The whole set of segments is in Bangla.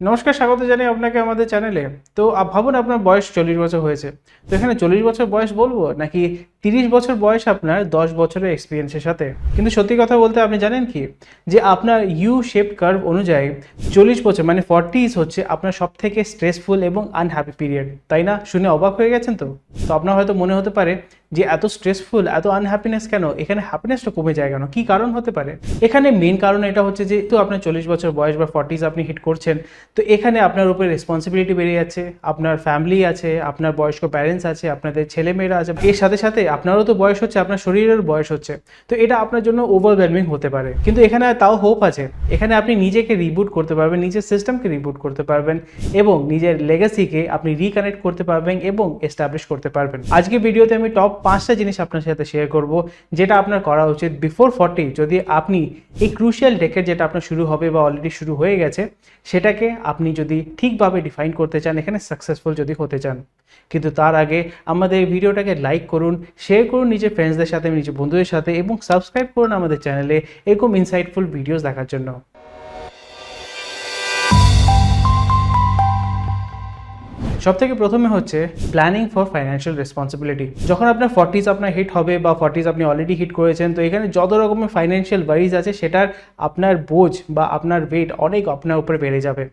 নমস্কার, স্বাগত জানাই আপনাকে আমাদের চ্যানেলে তো ভাবুন আপনার বয়স চল্লিশ বছর হয়েছে। তো এখানে চল্লিশ বছর বয়স বলব নাকি তিরিশ বছর বয়স আপনার, দশ বছরের এক্সপিরিয়েন্সের সাথে। কিন্তু সত্যি কথা বলতে আপনি জানেন কি? যে আপনার ইউ শেপ কার্ভ অনুযায়ী চল্লিশ বছর মানে ফর্টিজ হচ্ছে আপনার সব থেকে স্ট্রেসফুল এবং আনহ্যাপি পিরিয়ড তাই না? শুনে অবাক হয়ে গেছেন তো? তো আপনার হয়তো মনে হতে পারে যে এত স্ট্রেসফুল এত আনহ্যাপিনেস কেন? এখানে হ্যাপিনেসটা কমে যায় কেন? কি কারণ হতে পারে? এখানে মেন কারণ এটা হচ্ছে যে, তো আপনার চল্লিশ বছর বয়স বা ফর্টিজ আপনি হিট করছেন, তো এখানে আপনার উপরে রেসপন্সিবিলিটি বেড়ে যাচ্ছে, আপনার ফ্যামিলি আছে, আপনার বয়স্ক প্যারেন্টস আছে, আপনাদের ছেলেমেয়েরা আছে। এর সাথে সাথে আপনারও তো বয়স হচ্ছে, আপনার শরীরের বয়স হচ্ছে। তো এটা আপনার জন্য ওভারওয়েলমিং হতে পারে। কিন্তু এখানে তাও হোপ আছে। এখানে আপনি নিজেকে রিবুট করতে পারবেন, নিজের সিস্টেমকে রিবুট করতে পারবেন এবং নিজের লেগাসিকে আপনি রিকানেক্ট করতে পারবেন এবং এস্টাবলিশ করতে পারবেন। আজকে ভিডিওতে আমি টপ পাঁচটা জিনিস আপনার সাথে শেয়ার করব, যেটা আপনার করা উচিত বিফোর ফর্টি যদি আপনি এই ক্রুশিয়াল ডেকের যেটা আপনার শুরু হবে বা অলরেডি শুরু হয়ে গেছে, সেটাকে আপনি যদি ঠিকভাবে ডিফাইন করতে চান, এখানে সাকসেসফুল যদি হতে চান। কিন্তু তার আগে আমাদের ভিডিওটাকে লাইক করুন শেয়ার করুন নিজের ফ্রেন্ডসদের সাথে, নিজের বন্ধুদের সাথে এবং সাবস্ক্রাইব করুন আমাদের চ্যানেলে এরকম ইনসাইটফুল ভিডিওস দেখার জন্য। সব থেকে প্রথমে হচ্ছে প্ল্যানিং ফর ফাইন্যান্সিয়াল রেসপন্সিবিলিটি যখন আপনার ফর্টিজ আপনার হিট হবে বা ফর্টিজ আপনি অলরেডি হিট করেছেন, তো এখানে যত রকমের ফাইন্যান্সিয়াল ওয়ারিজ আছে, সেটার আপনার বোঝ বা আপনার ওয়েট অনেক আপনার উপরে বেড়ে যাবে।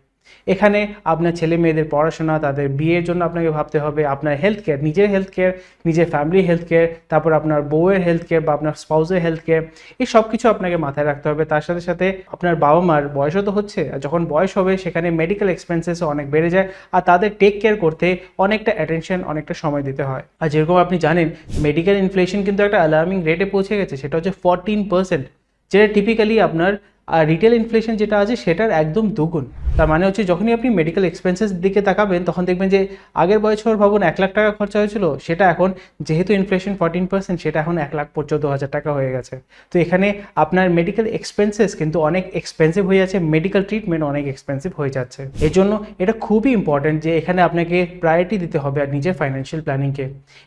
এখানে আপনার ছেলে মেয়েদের পড়াশোনা, তাদের বিয়ের জন্য আপনাকে ভাবতে হবে, আপনার হেলথ কেয়ার নিজের হেলথ কেয়ার নিজের ফ্যামিলি হেলথ কেয়ার তারপর আপনার বউয়ের হেলথ কেয়ার বা আপনার স্পাউসের হেলথ কেয়ার এই সব কিছু আপনাকে মাথায় রাখতে হবে। তার সাথে সাথে আপনার বাবা মার বয়সও তো হচ্ছে, আর যখন বয়স হবে সেখানে মেডিকেল এক্সপেন্সেসও অনেক বেড়ে যায়, আর তাদের টেক কেয়ার করতে অনেকটা অ্যাটেনশন অনেকটা সময় দিতে হয়। আর যেরকম আপনি জানেন মেডিকেল ইনফ্লেশন কিন্তু একটা অ্যালার্মিং রেটে পৌঁছে গেছে, সেটা হচ্ছে ফরটিন পার্সেন্ট যেটা টিপিক্যালি আপনার আর রিটেল ইনফ্লেশন যেটা আছে সেটার একদম দুগুণ। তার মানে হচ্ছে যখনই আপনি মেডিকেল এক্সপেন্সেস দিকে তাকাবেন, তখন দেখবেন যে আগের বছর ভাবুন এক লাখ টাকা খরচা হয়েছিল, সেটা এখন যেহেতু ইনফ্লেশন ফর্টিন পার্সেন্ট সেটা এখন এক লাখ চোদ্দ হাজার টাকা হয়ে গেছে। তো এখানে আপনার মেডিকেল এক্সপেন্সেস কিন্তু অনেক এক্সপেন্সিভ হয়ে যাচ্ছে মেডিকেল ট্রিটমেন্ট অনেক এক্সপেন্সিভ হয়ে যাচ্ছে। এর জন্য এটা খুবই ইম্পর্ট্যান্ট যে এখানে আপনাকে প্রায়োরিটি দিতে হবে আর নিজের ফাইন্যান্সিয়াল প্ল্যানিংকে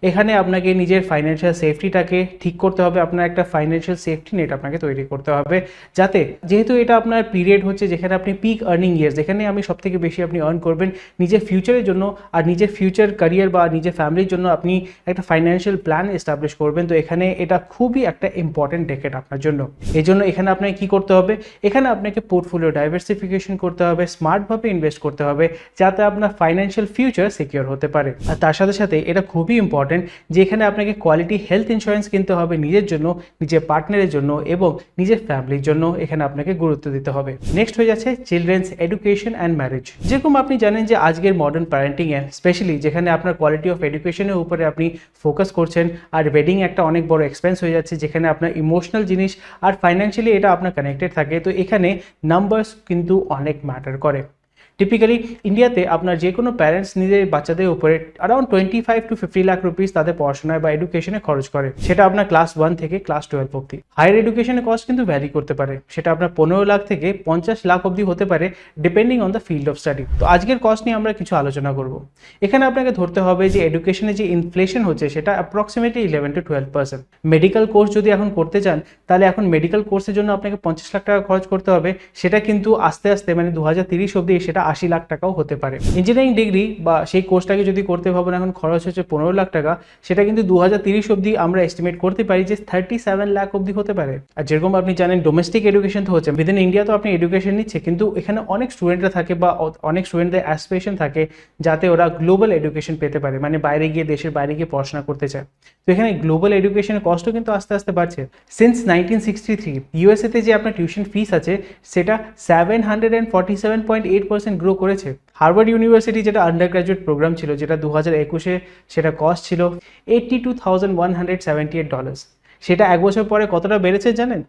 এখানে আপনাকে নিজের ফাইন্যান্সিয়াল সেফটিটাকে ঠিক করতে হবে, আপনার একটা ফাইন্যান্সিয়াল সেফটি নেট আপনাকে তৈরি করতে হবে, যাতে যেহেতু এটা আপনার পিরিয়ড হচ্ছে যেখানে আপনি পিক আর্নিং ইয়ার্স যেখানে আমি সব থেকে বেশি আপনি আর্ন করবেন নিজের ফিউচারের জন্য আর নিজের ফিউচার ক্যারিয়ার বা নিজের ফ্যামিলির জন্য আপনি একটা ফাইন্যান্সিয়াল প্ল্যান এস্টাবলিশ করবেন। তো এখানে এটা খুবই একটা ইম্পর্টেন্ট ডেকেট আপনার জন্য। এই জন্য এখানে আপনাকে কী করতে হবে? এখানে আপনাকে পোর্টফোলিও ডাইভার্সিফিকেশন করতে হবে স্মার্টভাবে ইনভেস্ট করতে হবে, যাতে আপনার ফাইন্যান্সিয়াল ফিউচার সিকিওর হতে পারে। আর তার সাথে সাথে এটা খুবই ইম্পর্টেন্ট যে এখানে আপনাকে কোয়ালিটি হেলথ ইন্স্যুরেন্স কিনতে হবে নিজের জন্য, নিজের পার্টনারের জন্য এবং নিজের ফ্যামিলির জন্য। এখানে আপনাকে গুরুত্ব দিতে হবে। নেক্সট হয়ে যাচ্ছে চিলড্রেন্স এডুকেশন অ্যান্ড ম্যারেজ যেরকম আপনি জানেন যে আজকের মডার্ন প্যারেন্টিংয়ে স্পেশালি যেখানে আপনার কোয়ালিটি অফ এডুকেশনের উপরে আপনি ফোকাস করছেন, আর ওয়েডিং একটা অনেক বড় এক্সপেন্স হয়ে যাচ্ছে যেখানে আপনার ইমোশনাল জিনিস আর ফাইন্যান্সিয়ালি এটা আপনার কানেক্টেড থাকে। তো এখানে নাম্বারস কিন্তু অনেক ম্যাটার করে। টিপিক্যালি ইন্ডিয়াতে আপনার যে কোনো প্যারেন্টস নিজের বাচ্চাদের উপরে around twenty five to fifty lakh rupees তাদের পড়াশোনায় বা এডুকেশনে খরচ করে। সেটা আপনার ক্লাস ওয়ান থেকে ক্লাস টুয়েলভ অব্দি হায়ার এডুকেশনের কস্ট কিন্তু ভ্যারি করতে পারে। সেটা আপনার পনেরো লাখ থেকে পঞ্চাশ লাখ অব্দি হতে পারে depending on the field of study তো আজকের কস্ট নিয়ে আমরা কিছু আলোচনা করব। এখানে আপনাকে ধরতে হবে যে এডুকেশনে যে ইনফ্লেশন হচ্ছে, সেটা approximately eleven to twelve percent medical course যদি এখন করতে চান, তাহলে এখন মেডিকেল কোর্সের জন্য আপনাকে পঞ্চাশ লাখ টাকা খরচ করতে হবে। সেটা কিন্তু আস্তে আস্তে মানে দু হাজার তিরিশ অব্দি সেটা আশি লাখ টাকাও হতে পারে। ইঞ্জিনিয়ারিং ডিগ্রি বা সেই কোর্সটাকে যদি করতে ভাবেন এখন, খরচ হচ্ছে পনেরো লাখ টাকা, সেটা কিন্তু দু হাজার তিরিশ অব্দি আমরা এস্টিমেট করতে পারি যে থার্টি সেভেন লাখ অব্দি হতে পারে। আর যেরকম আপনি জানেন ডোমেস্টিক এডুকেশন তো হচ্ছে উইদিন ইন্ডিয়া তো আপনি এডুকেশন নিচ্ছে, কিন্তু এখানে অনেক স্টুডেন্টরা থাকে বা অনেক স্টুডেন্টদের অ্যাসপিরেশন থাকে যাতে ওরা গ্লোবাল এডুকেশন পেতে পারে মানে বাইরে গিয়ে দেশের বাইরে গিয়ে পড়াশোনা করতে চায়। তো এখানে গ্লোবাল এডুকেশনের কস্টও কিন্তু আস্তে আস্তে বাড়ছে। সিন্স নাইনটিন সিক্সটি থ্রি ইউএসএতে যে আপনার টিউশন ফিস আছে, সেটা seven hundred and forty seven point eight percent grow করেছে। হার্ভার্ড ইউনিভার্সিটি যেটা আন্ডার গ্র্যাজুয়েট প্রোগ্রাম ছিল, যেটা দু হাজার একুশে সেটা কস্ট ছিল eighty two thousand one hundred seventy eight dollars সেটা এক বছর পরে কতটা বেড়েছে জানেন?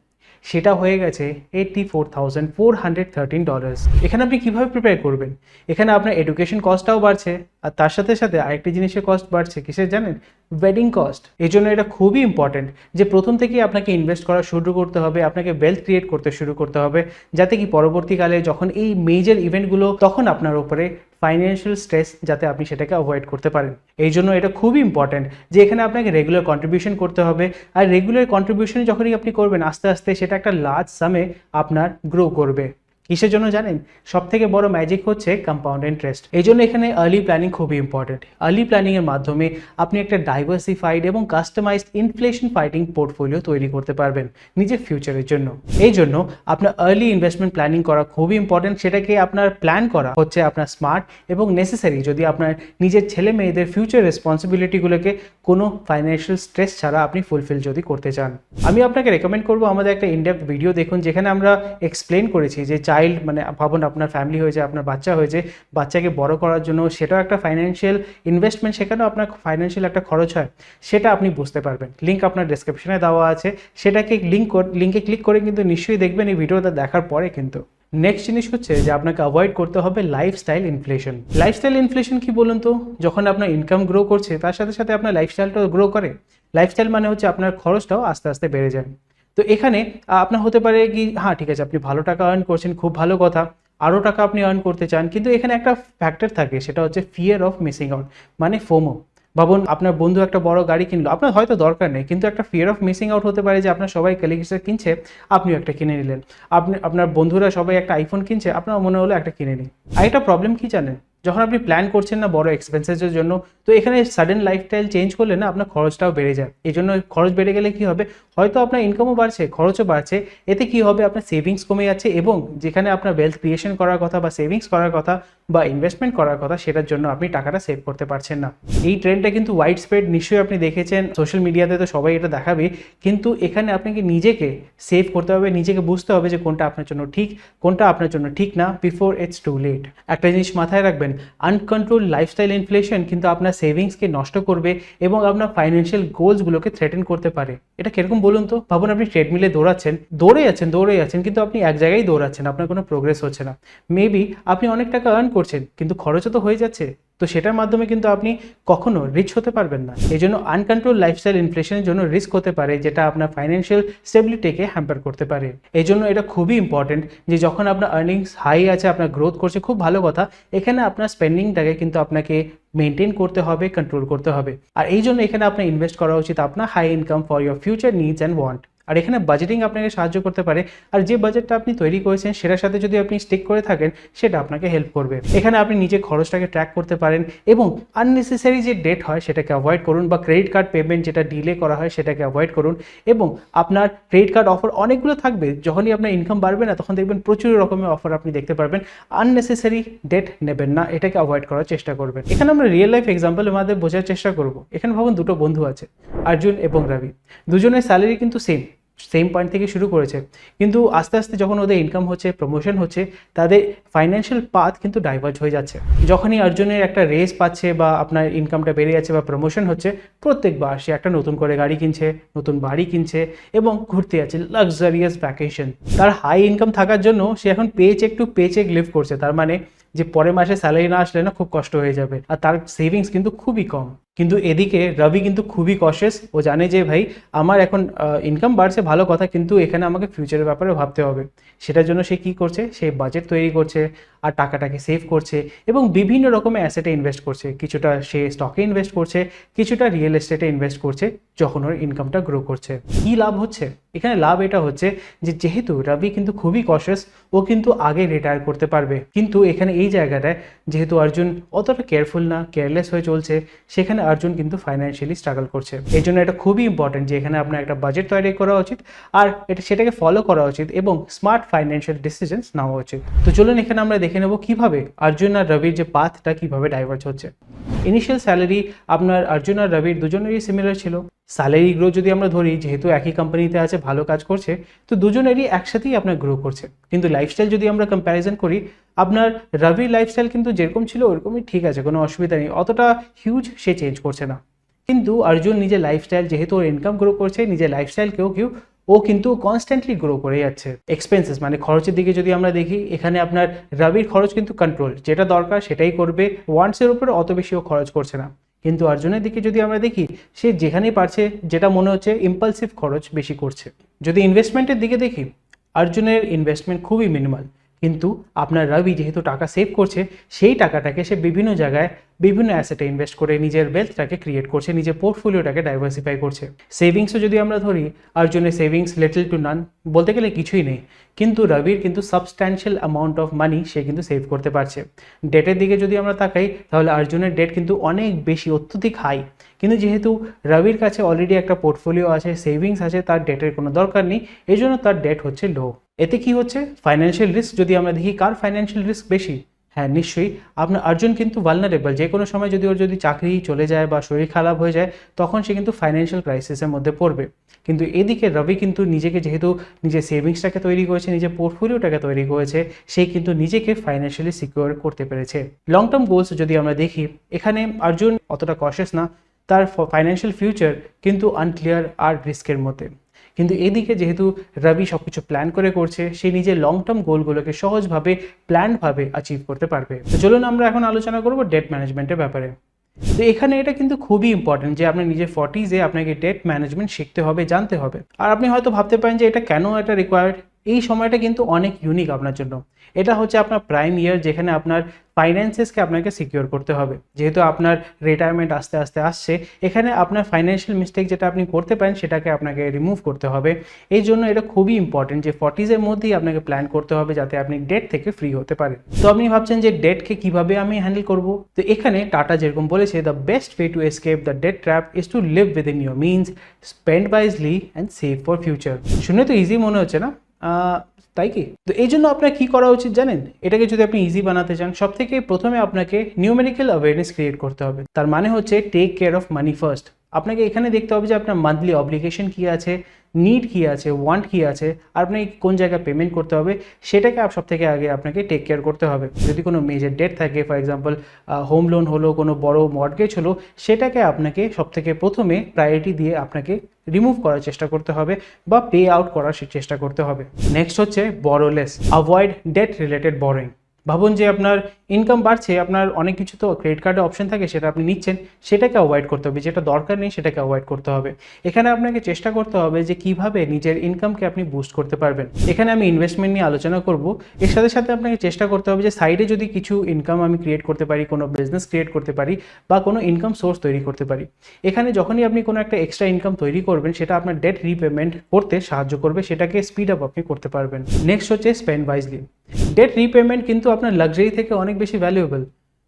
সেটা হয়ে গেছে eighty four thousand four hundred thirteen dollars এখানে আপনি কীভাবে প্রিপেয়ার করবেন? এখানে আপনার এডুকেশন কস্টটাও বাড়ছে, আর তার সাথে সাথে আরেকটি জিনিসের কস্ট বাড়ছে, কিসের জানেন? ওয়েডিং কস্ট এই জন্য এটা খুবই ইম্পর্টেন্ট যে প্রথম থেকেই আপনাকে ইনভেস্ট করা শুরু করতে হবে, আপনাকে ওয়েলথ ক্রিয়েট করতে শুরু করতে হবে, যাতে কি পরবর্তীকালে যখন এই মেজর ইভেন্টগুলো তখন আপনার উপরে ফাইন্যান্সিয়াল স্ট্রেস যাতে আপনি সেটাকে অ্যাভয়েড করতে পারেন। এই জন্য এটা খুবই ইম্পর্ট্যান্ট যে এখানে আপনাকে রেগুলার কন্ট্রিবিউশন করতে হবে। আর রেগুলার কন্ট্রিবিউশন যখনই আপনি করবেন, আস্তে আস্তে সেটা একটা লার্জ সামে আপনার গ্রো করবে। কিসের জন্য জানেন? সব থেকে বড় ম্যাজিক হচ্ছে কম্পাউন্ড ইন্টারেস্ট এই জন্য এখানে আর্লি প্ল্যানিং খুবই ইম্পর্টেন্ট আর্লি প্ল্যানিং এর মাধ্যমে আপনি একটা ডাইভার্সিফাইড এবং কাস্টমাইজড ইনফ্লেশন ফাইটিং পোর্টফোলিও তৈরি করতে পারবেন নিজের ফিউচারের জন্য। এই জন্য আপনার আর্লি ইনভেস্টমেন্ট প্ল্যানিং করা খুবই ইম্পর্টেন্ট সেটাকে আপনার প্ল্যান করা হচ্ছে আপনার স্মার্ট এবং নেসেসারি যদি আপনার নিজের ছেলে মেয়েদের ফিউচার রেসপন্সিবিলিটিগুলোকে কোনো ফাইন্যান্সিয়াল স্ট্রেস ছাড়া আপনি ফুলফিল যদি করতে চান। আমি আপনাকে রেকমেন্ড করব আমাদের একটা ইনডেপথ ভিডিও দেখুন, যেখানে আমরা এক্সপ্লেন করেছি যে চাইল্ড মানে ভাবুন আপনার ফ্যামিলি হয়েছে আপনার বাচ্চা হয়েছে বাচ্চাকে বড় করার জন্য সেটাও একটা ফাইন্যান্সিয়াল ইনভেস্টমেন্ট সেখানেও আপনার ফাইন্যান্সিয়াল একটা খরচ হয়, সেটা আপনি বুঝতে পারবেন। লিঙ্ক আপনার ডেসক্রিপশনে দেওয়া আছে, সেটাকে লিঙ্ক লিঙ্কে ক্লিক করে কিন্তু নিশ্চয়ই দেখবেন এই ভিডিওটা দেখার পরে কিন্তু। নেক্সট জিনিস হচ্ছে যে আপনাকে অ্যাভয়েড করতে হবে লাইফস্টাইল ইনফ্লেশন লাইফস্টাইল ইনফ্লেশন কি বলুন তো? যখন আপনার ইনকাম গ্রো করছে, তার সাথে সাথে আপনার লাইফস্টাইলটাও গ্রো করে। লাইফস্টাইল মানে হচ্ছে আপনার খরচটাও আস্তে আস্তে বেড়ে যায়। তো এখানে আপনার হতে পারে কি হ্যাঁ ঠিক আছে, আপনি ভালো টাকা আর্ন করছেন, খুব ভালো কথা, আরও টাকা আপনি আর্ন করতে চান, কিন্তু এখানে একটা ফ্যাক্টর থাকে, সেটা হচ্ছে ফিয়ার অফ মিসিং আউট মানে ফোমো। ভাবুন, আপনার বন্ধু একটা বড় গাড়ি কিনলো, আপনার হয়তো দরকার নেই, কিন্তু একটা ফিয়ার অফ মিসিং আউট হতে পারে যে আপনার সবাই কালিগসটা কিনছে, আপনিও একটা কিনে নিলেন। আপনি, আপনার বন্ধুরা সবাই একটা আইফোন কিনছে, আপনার মনে হলো একটা কিনে নিন। আর একটা প্রবলেম কি জানেন? যখন আপনি প্ল্যান করছেন না বড় এক্সপেন্সেসের জন্য, তো এখানে সাডেন লাইফস্টাইল চেঞ্জ করলে না আপনার খরচটাও বেড়ে যায়। এই জন্য খরচ বেড়ে গেলে কি হবে? হয়তো আপনার ইনকামও বাড়ছে, খরচও বাড়ছে, এতে কি হবে? আপনার সেভিংস কমে যাচ্ছে এবং যেখানে আপনার ওয়েলথ ক্রিয়েশন করার কথা বা সেভিংস করার কথা বা ইনভেস্টমেন্ট করার কথা সেটার জন্য আপনি টাকাটা সেভ করতে পারছেন না। এই ট্রেন্ডটা কিন্তু ওয়াইড স্প্রেড নিশ্চয়ই আপনি দেখেছেন। সোশ্যাল মিডিয়াতে তো সবাই এটা দেখাবে। কিন্তু এখানে আপনাকে নিজেকে সেভ করতে হবে, নিজেকে বুঝতে হবে যে কোনটা আপনার জন্য ঠিক, কোনটা আপনার জন্য ঠিক না বিফোর ইটস টু লেট একটা জিনিস মাথায় রাখবেন আনকন্ট্রোল লাইফস্টাইল ইনফ্লেশন কিন্তু আপনার সেভিংসকে নষ্ট করবে এবং আপনার ফাইন্যান্সিয়াল গোলসগুলোকে থ্রেটেন করতে পারে। এটা কীরকম বলুন তো? ভাবুন আপনি ট্রেডমিলে দৌড়াচ্ছেন, দৌড়ে যাচ্ছেন দৌড়ে যাচ্ছেন, কিন্তু আপনি এক জায়গায় দৌড়াচ্ছেন, আপনার কোনো প্রোগ্রেস হচ্ছে না। মেবি আপনি অনেক টাকা আর্ন করছেন, কিন্তু খরচও তো হয়ে যাচ্ছে। তো সেটার মাধ্যমে কিন্তু আপনি কখনো রিচ হতে পারবেন না। এই জন্য আনকন্ট্রোল লাইফস্টাইল ইনফ্লেশনের জন্য রিস্ক হতে পারে, যেটা আপনার ফাইন্যান্সিয়াল স্টেবিলিটিকে হ্যাম্পার করতে পারে। এই জন্য এটা খুবই ইম্পর্টেন্ট যে যখন আপনার আর্নিংস হাই আছে, আপনার গ্রোথ করছে, খুব ভালো কথা, এখানে আপনার স্পেন্ডিংটাকে কিন্তু আপনাকে মেনটেন করতে হবে কন্ট্রোল করতে হবে। আর এই জন্য এখানে আপনার ইনভেস্ট করা উচিত আপনার high income for your future needs and want আর এখানে বাজেটিং আপনাকে সাহায্য করতে পারে। আর যে বাজেটটা আপনি তৈরি করেছেন, সেটার সাথে যদি আপনি স্টিক করে থাকেন, সেটা আপনাকে হেল্প করবে। এখানে আপনি নিজে খরচটাকে ট্র্যাক করতে পারেন এবং আননেসেসারি যে ডেট হয়, সেটাকে অ্যাভয়েড করুন বা ক্রেডিট কার্ড পেমেন্ট যেটা ডিলে করা হয়, সেটাকে অ্যাভয়েড করুন এবং আপনার ক্রেডিট কার্ড অফার অনেকগুলো থাকবে। যখনই আপনার ইনকাম বাড়বে না, তখন দেখবেন প্রচুর রকমের অফার আপনি দেখতে পারবেন। আননেসেসারি ডেট নেবেন না, এটাকে অ্যাভয়েড করার চেষ্টা করবেন। এখানে আমরা রিয়েল লাইফ এক্সাম্পল মাধ্যমে বোঝার চেষ্টা করব। এখানে ভাবুন দুটো বন্ধু আছে, অর্জুন এবং রবি। দুজনের স্যালারি কিন্তু সেম সেম পয়েন্ট থেকে শুরু করেছে। কিন্তু আস্তে আস্তে যখন ওদের ইনকাম হচ্ছে প্রমোশন হচ্ছে, তাদের ফাইন্যান্সিয়াল পাথ কিন্তু ডাইভার্জ হয়ে যাচ্ছে। যখনই অর্জুনের একটা রেস পাচ্ছে বা আপনার ইনকামটা বেড়ে যাচ্ছে বা প্রমোশন হচ্ছে, প্রত্যেকবার সে একটা নতুন করে গাড়ি কিনছে, নতুন বাড়ি কিনছে এবং ঘুরতে যাচ্ছে লাক্সারিয়াস ভ্যাকেশন তার হাই ইনকাম থাকার জন্য সে এখন pay cheque to pay cheque live করছে। তার মানে যে পরের মাসে স্যালারি না আসলে না খুব কষ্ট হয়ে যাবে। আর তার সেভিংস কিন্তু খুবই কম। কিন্তু এদিকে রবি কিন্তু খুবই কশেস ও জানে যে, ভাই, আমার এখন ইনকাম বাড়ছে, ভালো কথা, কিন্তু এখানে আমাকে ফিউচারের ব্যাপারে ভাবতে হবে। সেটার জন্য সে কি করছে? সে বাজেট তৈরি করছে। আর টাকাটাকে সেভ করছে এবং বিভিন্ন রকমের অ্যাসেটে ইনভেস্ট করছে। কিছুটা সে স্টকে ইনভেস্ট করছে, কিছুটা রিয়েল এস্টেটে ইনভেস্ট করছে যখন ওর ইনকামটা গ্রো করছে। কি লাভ হচ্ছে? এখানে লাভ এটা হচ্ছে যে যেহেতু রবি কিন্তু খুবই কশেস ও কিন্তু আগে রিটায়ার করতে পারবে। কিন্তু এখানে এই জায়গাটায় যেহেতু অর্জুন অতটা কেয়ারফুল না কেয়ারলেস হয়ে চলছে, সেখানে অর্জুন কিন্তু ফাইন্যান্সিয়ালি স্ট্রাগল করছে। এই জন্য এটা খুবই ইম্পর্টেন্ট যে এখানে আপনার একটা বাজেট তৈরি করা উচিত আর এটা সেটাকে ফলো করা উচিত এবং স্মার্ট ফাইন্যান্সিয়াল ডিসিশনস নেওয়া উচিত। তো চলুন এখানে আমরা দেখে নেব কীভাবে অর্জুন আর রবির যে পাথটা কীভাবে ডাইভার্জ হচ্ছে। ইনিশিয়াল স্যালারি আপনার অর্জুন আর রবির দুজনেরই সিমিলার ছিল। স্যালারি গ্রো যদি আমরা ধরি, যেহেতু একই কোম্পানিতে আছে, ভালো কাজ করছে, তো দুজনেরই একসাথেই আপনার গ্রো করছে। কিন্তু লাইফস্টাইল যদি আমরা কম্প্যারিজন করি, আপনার রবির লাইফস্টাইল কিন্তু যেরকম ছিল, ওরকমই ঠিক আছে, কোনো অসুবিধা নেই। অতটা হিউজ সে চেঞ্জ করছে না। কিন্তু অর্জুন নিজের লাইফস্টাইল যেহেতু ওর ইনকাম গ্রো করছে, নিজের লাইফস্টাইলকেও কেউ ও কিন্তু কনস্ট্যান্টলি গ্রো করে যাচ্ছে। এক্সপেন্সেস মানে খরচের দিকে যদি আমরা দেখি, এখানে আপনার রবির খরচ কিন্তু কন্ট্রোল যেটা দরকার সেটাই করবে। ওয়ান্সের উপরে অত বেশি ও খরচ করছে না। কিন্তু অর্জুনের দিকে যদি আমরা দেখি, সে যেখানেই পারছে, যেটা মনে হচ্ছে ইম্পালসিভ খরচ বেশি করছে। যদি ইনভেস্টমেন্টের দিকে দেখি, অর্জুনের ইনভেস্টমেন্ট খুবই মিনিমাল কিন্তু আপনার রবি যেহেতু টাকা সেভ করছে, সেই টাকাটাকে সে বিভিন্ন জায়গায় বিভিন্ন অ্যাসেটে ইনভেস্ট করে নিজের ওয়েলথটাকে ক্রিয়েট করছে, নিজের পোর্টফোলিওটাকে ডাইভার্সিফাই করছে। সেভিংসও যদি আমরা ধরি, অর্জুনের সেভিংস লিটল টু নান বলতে গেলে কিছুই নেই। কিন্তু রবির কিন্তু সাবস্ট্যান্সিয়াল অ্যামাউন্ট অফ মানি সে কিন্তু সেভ করতে পারছে। ডেটের দিকে যদি আমরা তাকাই, তাহলে অর্জুনের ডেট কিন্তু অনেক বেশি, অত্যধিক হাই কিন্তু যেহেতু রবির কাছে অলরেডি একটা পোর্টফোলিও আছে সেভিংস আছে, তার ডেটের কোনো দরকার নেই এই তার ডেট হচ্ছে লো এতে কি হচ্ছে? ফাইন্যান্সিয়াল রিস্ক যদি আমরা দেখি, কার ফাইন্যান্সিয়াল রিস্ক বেশি? হ্যাঁ নিশ্চয়ই। আপনার অর্জুন কিন্তু ভালনারেবল যে কোনো সময় যদি ওর যদি চাকরি চলে যায় বা শরীর খারাপ হয়ে যায়, তখন সে কিন্তু ফাইন্যান্সিয়াল ক্রাইসিসের মধ্যে পড়বে। কিন্তু এদিকে রবি কিন্তু নিজেকে যেহেতু নিজের সেভিংসটাকে তৈরি করেছে, নিজের পোর্টফোলিওটাকে তৈরি করেছে, সে কিন্তু নিজেকে ফাইন্যান্সিয়ালি সিকিউর করতে পেরেছে। লং টার্ম গোলস যদি আমরা দেখি, এখানে অর্জুন অতটা কশেস না। তার ফাইন্যান্সিয়াল ফিউচার কিন্তু আনক্লিয়ার আর রিস্কের মধ্যে। কিন্তু এদিকে যেহেতু রবি সব কিছু প্ল্যান করে করছে, সে নিজের লং টার্ম গোলগুলোকে সহজভাবে প্ল্যানভাবে অ্যাচিভ করতে পারবে। তো চলুন আমরা এখন আলোচনা করব ডেট ম্যানেজমেন্টের ব্যাপারে। তো এখানে এটা কিন্তু খুবই ইম্পর্টেন্ট যে আপনার নিজের ফর্টিজে আপনাকে ডেট ম্যানেজমেন্ট শিখতে হবে, জানতে হবে। আর আপনি হয়তো ভাবতে পারেন যে এটা কেন এটা রিকোয়ার্ড এই সময়টা কিন্তু অনেক ইউনিক আপনার জন্য। এটা হচ্ছে আপনার প্রাইম ইয়ার যেখানে আপনার ফাইন্যান্সেসকে আপনাকে সিকিউর করতে হবে। যেহেতু আপনার রিটায়ারমেন্ট আস্তে আস্তে আসছে, এখানে আপনার ফাইন্যান্সিয়াল মিস্টেক যেটা আপনি করতে পারেন সেটাকে আপনাকে রিমুভ করতে হবে। এই জন্য এটা খুবই ইম্পর্টেন্ট যে ফর্টিজের মধ্যেই আপনাকে প্ল্যান করতে হবে যাতে আপনি ডেট থেকে ফ্রি হতে পারেন। তো আপনি ভাবছেন যে ডেটকে কীভাবে আমি হ্যান্ডেল করব? তো এখানে টাটা যেরকম বলেছে the best way to escape the debt trap is to live within your means spend wisely and save for future শুনে তো ইজি মনে হচ্ছে না? তাই কি? তো এই জন্য আপনার কী করা উচিত জানেন? এটাকে যদি আপনি ইজি বানাতে চান সব থেকে প্রথমে আপনাকে নিউমেরিক্যাল অ্যাওয়ারনেস ক্রিয়েট করতে হবে। তার মানে হচ্ছে take care of money first আপনাকে এখানে দেখতে হবে যে আপনার মান্থলি অব্লিগেশন কী আছে নিড কী আছে ওয়ান্ট কী আছে, আর আপনাকে কোন জায়গায় পেমেন্ট করতে হবে, সেটাকে সব থেকে আগে আপনাকে টেক কেয়ার করতে হবে। যদি কোনো মেজর ডেট থাকে ফর এক্সাম্পল হোম লোন হলো, কোনো বড় মর্গেজ হলো, সেটাকে আপনাকে সব থেকে প্রথমে প্রায়োরিটি দিয়ে আপনাকে রিমুভ করার চেষ্টা করতে হবে বা পে আউট করার চেষ্টা করতে হবে। নেক্সট হচ্ছে বড়োলেস অ্যাভয়েড ডেট রিলেটেড বরোয়িং ভাবুন যে আপনার ইনকাম বাড়ছে, আপনার অনেক কিছু তো ক্রেডিট কার্ডে অপশন থাকে, সেটা আপনি নিচ্ছেন, সেটাকে অ্যাভয়েড করতে হবে। যেটা দরকার নেই, সেটাকে অ্যাভয়েড করতে হবে। এখানে আপনাকে চেষ্টা করতে হবে যে কীভাবে নিজের ইনকামকে আপনি বুস্ট করতে পারবেন। এখানে আমি ইনভেস্টমেন্ট নিয়ে আলোচনা করব। এর সাথে সাথে আপনাকে চেষ্টা করতে হবে যে সাইডে যদি কিছু ইনকাম আমি ক্রিয়েট করতে পারি, কোনো বিজনেস ক্রিয়েট করতে পারি, বা কোনো ইনকাম সোর্স তৈরি করতে পারি। এখানে যখনই আপনি কোনো একটা এক্সট্রা ইনকাম তৈরি করবেন, সেটা আপনার ডেট রিপেমেন্ট করতে সাহায্য করবে, সেটাকে স্পিড আপ আপনি করতে পারবেন। নেক্সট হচ্ছে স্পেন্ড ওয়াইজলি ডেট রিপেমেন্ট কিন্তু আপনার লাক্সারি থেকে অনেক বেশি ভ্যালুয়েবল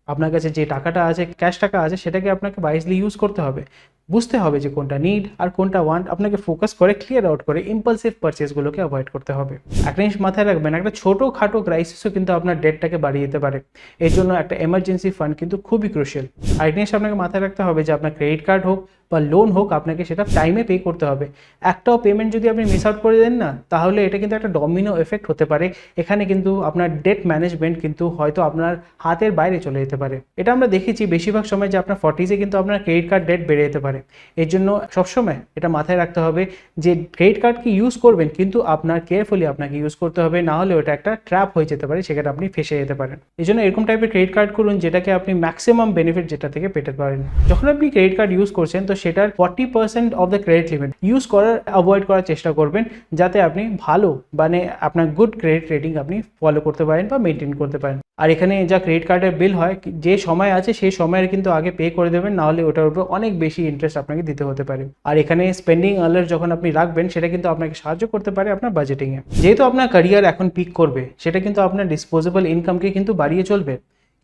আপনার কাছে যে টাকাটা আছে ক্যাশ টাকা আছে, সেটাকে আপনাকে ওয়াইজলি ইউজ করতে হবে। বুঝতে হবে যে কোনটা নিড আর কোনটা ওয়ান্ট আপনাকে ফোকাস করে ক্লিয়ার আউট করে ইম্পালসিভ পারচেসগুলোকে অ্যাভয়েড করতে হবে। একটা জিনিস মাথায় রাখবেন, একটা ছোটো খাটো ক্রাইসিসও কিন্তু আপনার ডেটটাকে বাড়িয়ে দিতে পারে। এর জন্য একটা এমার্জেন্সি ফান্ড কিন্তু খুবই ক্রুশিয়াল আর জিনিস আপনাকে মাথায় রাখতে হবে যে আপনার ক্রেডিট কার্ড হোক বা লোন হোক, আপনাকে সেটা টাইমে পে করতে হবে। একটাও পেমেন্ট যদি আপনি মিস আউট করে দেন না, তাহলে এটা কিন্তু একটা ডমিনো এফেক্ট হতে পারে। এখানে কিন্তু আপনার ডেট ম্যানেজমেন্ট কিন্তু হয়তো আপনার হাতের বাইরে চলে যেতে পারে। এটা আমরা দেখেছি বেশিরভাগ সময় যে আপনার ফর্টিজে কিন্তু আপনার ক্রেডিট কার্ড ডেট বেড়ে যেতে পারে। এর জন্য সবসময় এটা মাথায় রাখতে হবে যে ক্রেডিট কার্ডকে ইউজ করবেন, কিন্তু আপনার কেয়ারফুলি আপনাকে ইউজ করতে হবে, না হলে ওটা একটা ট্র্যাপ হয়ে যেতে পারে, সেখানে আপনি ফেসে যেতে পারেন। এই জন্য এরকম টাইপের ক্রেডিট কার্ড করুন যেটাকে আপনি ম্যাক্সিমাম বেনিফিট যেটা থেকে পেতে পারেন। যখন আপনি ক্রেডিট কার্ড ইউজ করছেন, তো সেটার forty percent of the credit limit use করার অ্যাভয়েড করার চেষ্টা করবেন যাতে আপনি ভালো মানে আপনার গুড ক্রেডিট রেটিং আপনি ফলো করতে পারেন বা মেনটেন করতে পারেন। আর এখানে যা ক্রেডিট কার্ডের বিল হয়, যে সময় আছে সেই সময়ের কিন্তু আগে পে করে দেবেন না হলে ওটার উপর অনেক বেশি ইন্টারেস্ট আপনাকে দিতে হতে পারে। আর এখানে স্পেন্ডিং আলার্ট যখন আপনি রাখবেন, সেটা কিন্তু আপনাকে সাহায্য করতে পারে আপনার বাজেটিংয়ে যেহেতু আপনার ক্যারিয়ার এখন পিক করবে, সেটা কিন্তু আপনার ডিসপোজেবল ইনকামকে কিন্তু বাড়িয়ে চলবে।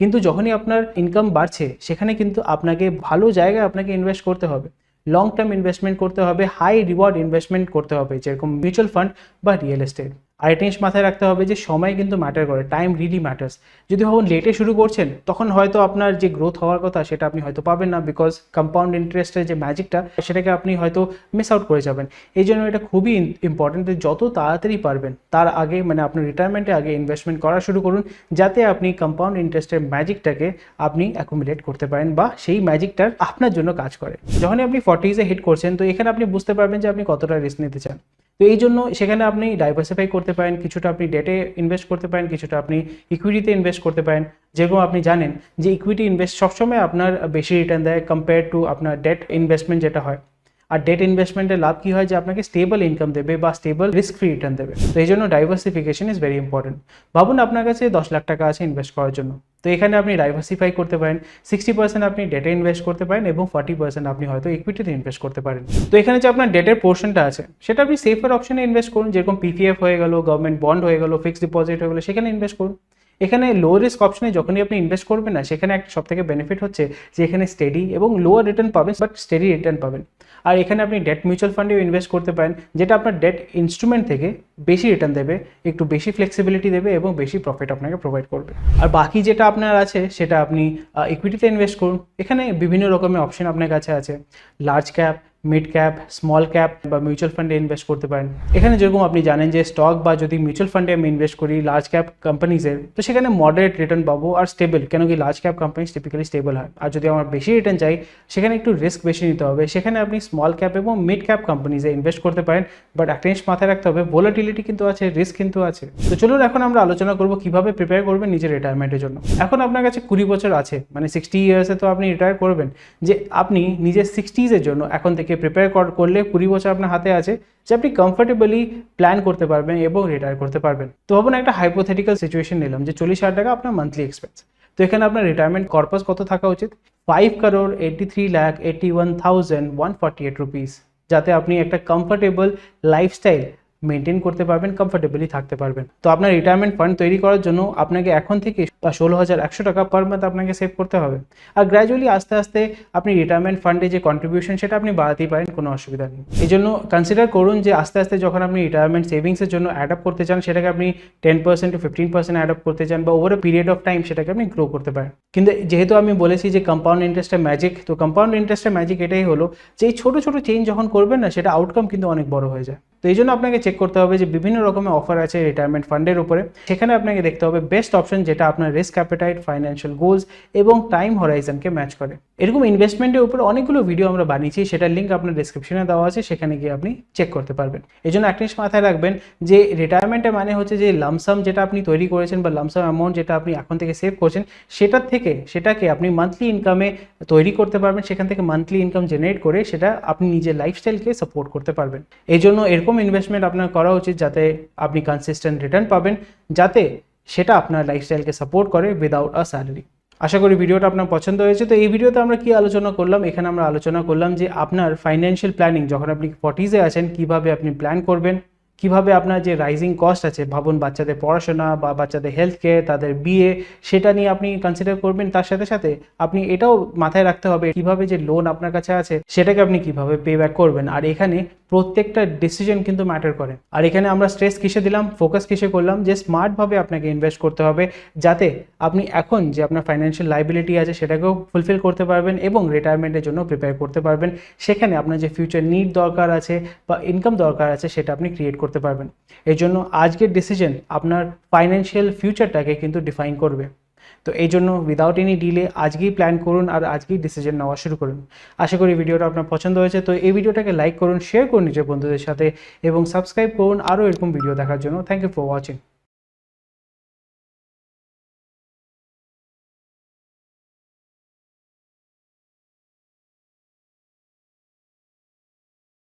কিন্তু যখনই আপনার ইনকাম বাড়ছে, সেখানে কিন্তু আপনাকে ভালো জায়গায় আপনাকে ইনভেস্ট করতে হবে। লং টার্ম ইনভেস্টমেন্ট করতে হবে হাই রিওয়ার্ড ইনভেস্টমেন্ট করতে হবে, যেরকম মিউচুয়াল ফান্ড বা রিয়েল এস্টেট আর একটা জিনিস মাথায় রাখতে হবে যে সময় কিন্তু ম্যাটার করে টাইম রিলি ম্যাটার্স যদি ভাবুন লেটে শুরু করছেন, তখন হয়তো আপনার যে গ্রোথ হওয়ার কথা সেটা আপনি হয়তো পাবেন না বিকজ কম্পাউন্ড ইন্টারেস্টের যে ম্যাজিকটা সেটাকে আপনি হয়তো মিস আউট করে যাবেন। এই জন্য এটা খুবই ইম্পর্টেন্ট যত তাড়াতাড়ি পারবেন, তার আগে মানে আপনার রিটায়ারমেন্টে আগে ইনভেস্টমেন্ট করা শুরু করুন, যাতে আপনি কম্পাউন্ড ইন্টারেস্টের ম্যাজিকটাকে আপনি অ্যাকুমুলেট করতে পারেন বা সেই ম্যাজিকটার আপনার জন্য কাজ করে। যখনই আপনি ফর্টিজে হিট করছেন, তো এখানে আপনি বুঝতে পারবেন যে আপনি কতটা রিস্ক নিতে চান। তো এই জন্য সেখানে আপনি ডাইভার্সিফাই করতে পারেন, কিছুটা আপনি ডেটে ইনভেস্ট করতে পারেন, কিছুটা আপনি ইকুইটিতে ইনভেস্ট করতে পারেন। যেরকম আপনি জানেন যে ইকুইটি ইনভেস্ট সবসময় আপনার বেশি রিটার্ন দেয় কম্পেয়ার টু আপনার ডেট ইনভেস্টমেন্ট যেটা হয়। আর ডেট ইনভেস্টমেন্টের লাভ কী হয়? যে আপনাকে স্টেবল ইনকাম দেবে বা স্টেবল রিস্ক ফ্রি রিটার্ন দেবে। তো এই জন্য ডাইভার্সিফিকেশন ইজ ভেরি ইম্পর্টেন্ট ভাবুন আপনার কাছে দশ লাখ টাকা আছে ইনভেস্ট করার জন্য। তো এখানে আপনি ডাইভার্সিফাই করতে পারেন সিক্সটি পার্সেন্ট আপনি ডেটে ইনভেস্ট করতে পারেন এবং ফর্টি পার্সেন্ট আপনি হয়তো ইকুইটিতে ইনভেস্ট করতে পারেন। তো এখানে যে আপনার ডেটের পোর্শনটা আছে, সেটা আপনি সেফার অপশনে ইনভেস্ট করুন, যেরকম পিপিএফ হয়ে গেল গভর্নমেন্ট বন্ড হয়ে গেল ফিক্সড ডিপোজিট হয়ে গেলো, সেখানে ইনভেস্ট করুন। এখানে লো রিস্ক অপশনে যখনই আপনি ইনভেস্ট করবেন না, সেখানে একটা সব থেকে বেনিফিট হচ্ছে যে এখানে স্টেডি এবং লোয়ার রিটার্ন পাবেন বাট স্টেডি রিটার্ন পাবেন। আর এখানে আপনি ডেট মিউচুয়াল ফান্ডেও ইনভেস্ট করতে পারেন, যেটা আপনার ডেট ইনস্ট্রুমেন্ট থেকে বেশি রিটার্ন দেবে, একটু বেশি ফ্লেক্সিবিলিটি দেবে এবং বেশি প্রফিট আপনাকে প্রোভাইড করবে। আর বাকি যেটা আপনার আছে, সেটা আপনি ইকুইটিতে ইনভেস্ট করুন। এখানে বিভিন্ন রকমের অপশন আপনার কাছে আছে। Large cap mid cap small cap বা মিউচুয়াল ফান্ডে ইনভেস্ট করতে পারেন। এখানে যেরকম আপনি জানেন যে স্টক বা যদি মিউচুয়াল ফান্ডে আমি ইনভেস্ট করি লার্জ ক্যাপ কোম্পানিজের তো সেখানে মডারেট রিটার্ন পাবো আর স্টেবল কেন কি large cap companies typically stable হয়। আর যদি আমার বেশি রিটার্ন চাই, সেখানে একটু রিস্ক বেশি নিতে হবে। সেখানে আপনি স্মল ক্যাপ এবং মিড ক্যাপ কোম্পানিজে ইনভেস্ট করতে পারেন বাট একটা জিনিস মাথায় রাখতে হবে ভোলাটিলিটি কিন্তু আছে রিস্ক কিন্তু আছে। তো চলুন এখন আমরা আলোচনা করব কীভাবে প্রিপেয়ার করবেন নিজের রিটায়ারমেন্টের জন্য। এখন আপনার কাছে কুড়ি বছর আছে মানে সিক্সটি ইয়ার্সে তো আপনি রিটায়ার করবেন, যে আপনি নিজের সিক্সটিজের জন্য এখন থেকে প্রিপেয়ার করলে কুড়ি বছর আপনার হাতে আছে, যে আপনি কমফোর্টেবলি প্ল্যান করতে পারবেন এবং রিটায়ার করতে পারবেন। তো ভাবুন, একটা হাইপোথেটিক্যাল সিচুয়েশন নিলাম, যে চল্লিশ হাজার টাকা আপনার মান্থলি এক্সপেন্স তো এখানে আপনার রিটায়ারমেন্ট কর্পাস কত থাকা উচিত? Five crore eighty three lakh eighty one thousand one forty eight rupees যাতে আপনি একটা কমফোর্টেবল লাইফস্টাইল মেনটেন করতে পারবেন কমফোর্টেবলি থাকতে পারবেন। তো আপনার রিটায়ারমেন্ট ফান্ড তৈরি করার জন্য আপনাকে এখন থেকে ষোলো হাজার একশো টাকা পার মান্থ আপনাকে সেভ করতে হবে। আর গ্র্যাজুয়ালি আস্তে আস্তে আপনি রিটায়ারমেন্ট ফান্ডে যে কন্ট্রিবিউশন সেটা আপনি বাড়াতেই পারেন, কোনো অসুবিধা নেই। এই জন্য কনসিডার করুন যে আস্তে আস্তে যখন আপনি রিটায়ারমেন্ট সেভিংসের জন্য অ্যাড আপ করতে চান, সেটাকে আপনি ten percent to fifteen percent add up করতে চান বা over a period of time সেটাকে আপনি গ্রো করতে পারেন। কিন্তু যেহেতু আমি বলেছি যে কম্পাউন্ড ইন্টারেস্টের ম্যাজিক তো কম্পাউন্ড ইন্টারেস্টের ম্যাজিক এটাই হলো যে এই ছোটো ছোটো চেঞ্জ যখন করবেন না, সেটা আউটকাম কিন্তু অনেক বড় হয়ে যায়। তো এই জন্য আপনাকে চেক করতে হবে যে বিভিন্ন রকমের অফার আছে রিটায়ারমেন্ট ফান্ডের উপরে। সেখানে আপনাকে দেখতে হবে বেস্ট অপশন যেটা আপনার রিস্ক অ্যাপেটাইট ফাইন্যান্সিয়াল গোলস এবং টাইম হরাইজনকে ম্যাচ করে। এরকম ইনভেস্টমেন্টের উপরে অনেকগুলো ভিডিও আমরা বানিয়েছি, সেটার লিঙ্ক আপনার ডিসক্রিপশনে দেওয়া আছে, সেখানে গিয়ে আপনি চেক করতে পারবেন। এই জন্য একটা জিনিস মাথায় রাখবেন যে রিটায়ারমেন্টের মানে হচ্ছে যে লামসাম যেটা আপনি তৈরি করেছেন বা লামসাম অ্যামাউন্ট যেটা আপনি এখন থেকে সেভ করছেন, সেটার থেকে সেটাকে আপনি মান্থলি ইনকামে তৈরি করতে পারবেন, সেখান থেকে মান্থলি ইনকাম জেনারেট করে সেটা আপনি নিজের লাইফস্টাইলকে সাপোর্ট করতে পারবেন। এই জন্য এরকম ইনভেস্টমেন্ট আপনার করা উচিত যাতে আপনি কনসিস্টেন্ট রিটার্ন পাবেন, যাতে সেটা আপনার লাইফস্টাইলকে সাপোর্ট করে উইদাউট আ স্যালারি আশা করি ভিডিওটা আপনার পছন্দ হয়েছে। তো এই ভিডিওতে আমরা কি আলোচনা করলাম? এখানে আমরা আলোচনা করলাম যে আপনার ফাইন্যান্সিয়াল প্ল্যানিং যখন আপনি ফর্টিজে আছেন, কীভাবে আপনি প্ল্যান করবেন? কীভাবে আপনার যে রাইজিং কস্ট আছে, ভাবুন বাচ্চাদের পড়াশোনা বা বাচ্চাদের হেলথ কেয়ার তাদের বিয়ে সেটা নিয়ে আপনি কনসিডার করবেন। তার সাথে সাথে আপনি এটাও মাথায় রাখতে হবে, কীভাবে যে লোন আপনার কাছে আছে, সেটাকে আপনি কীভাবে পে ব্যাক করবেন। আর এখানে প্রত্যেকটা ডিসিশন কিন্তু ম্যাটার করে। আর এখানে আমরা স্ট্রেস কিসে দিলাম? ফোকাস কিসে করলাম? যে স্মার্টভাবে আপনাকে ইনভেস্ট করতে হবে, যাতে আপনি এখন যে আপনার ফাইন্যান্সিয়াল লাইবিলিটি আছে সেটাকেও ফুলফিল করতে পারবেন এবং রিটায়ারমেন্টের জন্য প্রিপেয়ার করতে পারবেন। সেখানে আপনার যে ফিউচার নিড দরকার আছে বা ইনকাম দরকার আছে সেটা আপনি ক্রিয়েট করতে পারবেন। এর জন্য আজকের ডিসিশন আপনার ফাইন্যান্সিয়াল ফিউচারটাকে কিন্তু ডিফাইন করবে। তো এই জন্য উইদাউট এনি ডিলে আজকেই প্ল্যান করুন আর আজকেই ডিসিশন নেওয়া শুরু করুন। আশা করি ভিডিওটা আপনার পছন্দ হয়েছে, তো এই ভিডিওটাকে লাইক করুন শেয়ার করুন নিজের বন্ধুদের সাথে এবং সাবস্ক্রাইব করুন আরও এরকম ভিডিও দেখার জন্য। Thank you for watching